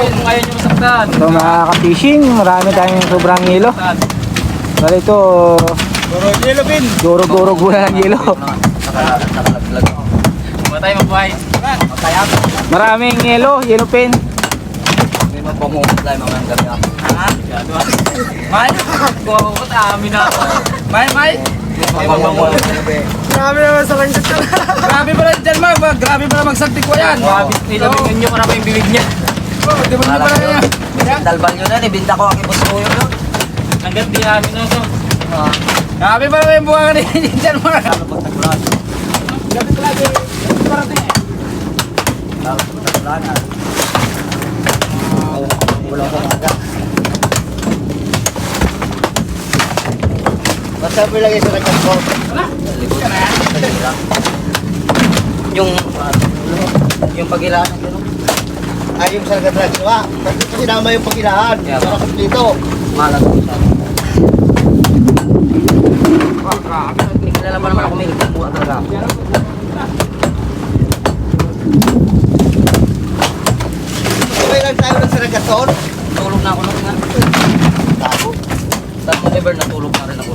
nyo masaktan. So mga ka-fishing, marami tayong sobrang yelo. Bali ito, Yellow pin. durog-durog muna ng yelo. Nakalaglag. Matay mabuhay. Maraming yelo, yellow pen. May magpamumulay mga ang gabi ako. Ha? May? Kuha ko sa amin na. May. Grabe naman sa langit ka. Grabe pala dyan, Mag. Grabe pala magsagti ko yan. Grabe. Nilabingan nyo marami yung bibig niya. Oh, di ba nyo pala yan? Dalbal yun na, ibinta ko ang ipos ko yun. yun. Hanggat di namin na ito. Grabe pala yung buwangan ni dyan, Mag. Lalo pag tagulan. Grabe pala yung parating. Lalo pag tagulan. ah. Wala ko maga. Basta mo ilagay sa record ko. Yung yung pagilaan ng gano'n. Ay, yung sa wa. Kasi sinama yung pagilahan. Yeah. Para kumplito. Malag ko siya. May kilala pa naman ako may nagkakuha talaga. Okay lang tayo ng saragaton. Tulog na ako nung nga. Tago. Tapos ever natulog na rin ako.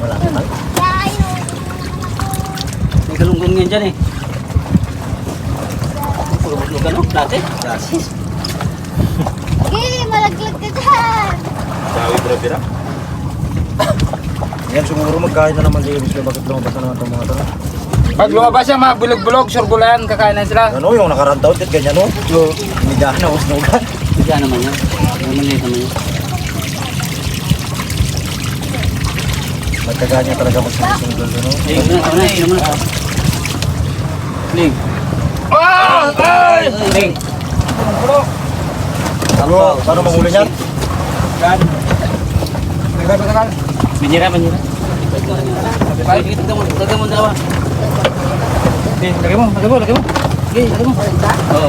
Wala naman. May galunggong yan eh. Tulog ano? Dati? Gasis. Sige, malaglag ka dyan. Sawi bro-bira. Yan siguro magkain na naman si Ibis. Bakit lumabas na naman itong mga ito? Pag lumabas siya, mga bulog-bulog, surgulan, kakain na sila. Ano yung nakarantaw? Tit ganyan no? Yung Inigahan na usnugan. Bigyan naman yan. Naman yan naman yan. Magkaganya talaga magsisunod no? Eh, yun na, yun na, yun na. Ling. Ah! Ay! Ling. Bro, paano manghuli niyan? Gan. Tagal, tagal. Manira, manira. Ay, tignan mo, tignan mo dalawa. Okay, lagay mo, lagay mo, lagay mo. Sige, lagay mo. Oo.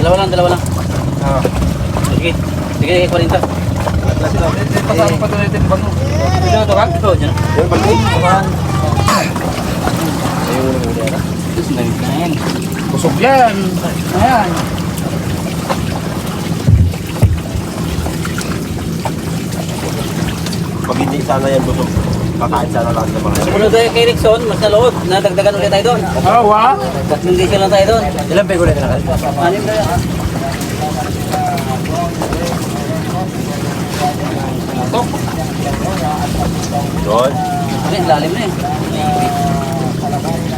Dalawa lang, dalawa lang. Ah. Sige. Sige, 40. Pasama pa doon natin bang. Dito to kan? Ito, dyan. Yan, balik. Kumahan. Ito, sinabi ka na yan. Busog yan. Ayan. Pag hindi sana yan busog, kakain sana lang ng mga yan. Sumunod tayo kay Rickson, mas nalood. Nadagdagan ulit tayo doon. Oh, wow. Tatlong diesel lang tayo doon. Ilan pa ulit na kayo? Anim na yan. Doon. Ano yun, lalim na eh.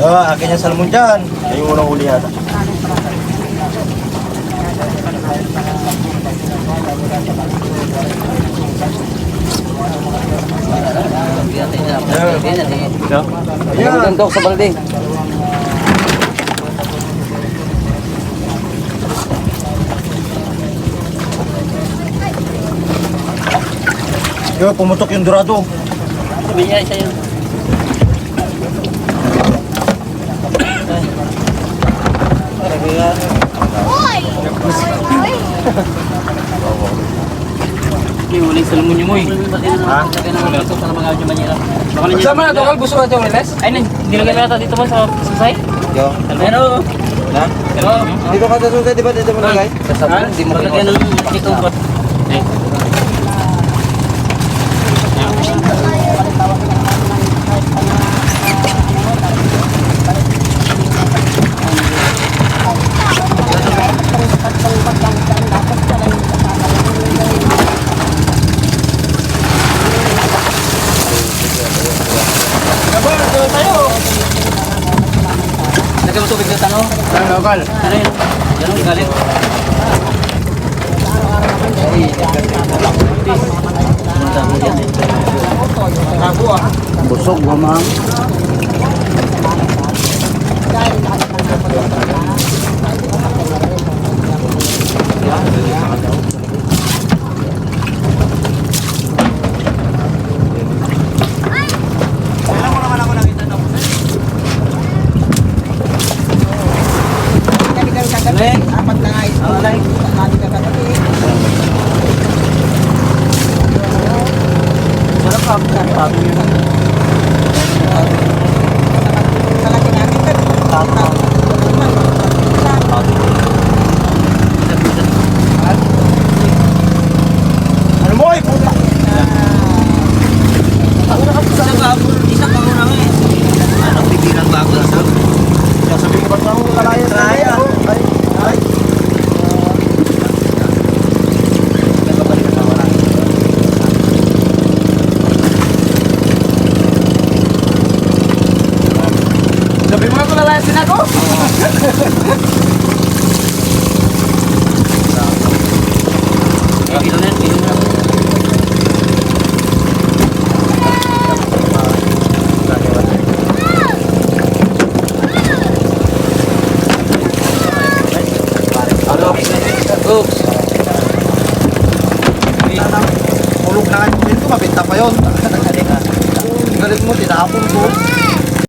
Ah, akin yung salmon dyan. Ay, yung unang huli yata. Ayan. Bigyan to sa balde. Yo, pumutok yung dorado. Isa yun. Uy! Uy! Yung huling salmon niyo mo eh. Ha? Lagyan naman ito para mga audio manila. Sama na to, kal gusto ka ito, Riles? Ay, nilagay na ito dito ba sa susay? Yo. Pero, Na? pero, Dito ka sa susunod, di ba? Dito mo nagay? sa sabon, hindi mo lagyan ng ito ba? Eh. Lagyan mo tubig sa tanong. Ang lokal. Ano yun? Yan ang galit. Ako ah. Busog, mamang. Apat 好。Ilo na, ilo na. Oops. Ulog na nga dito, mabinta pa yun. Galit mo, tinapon ko.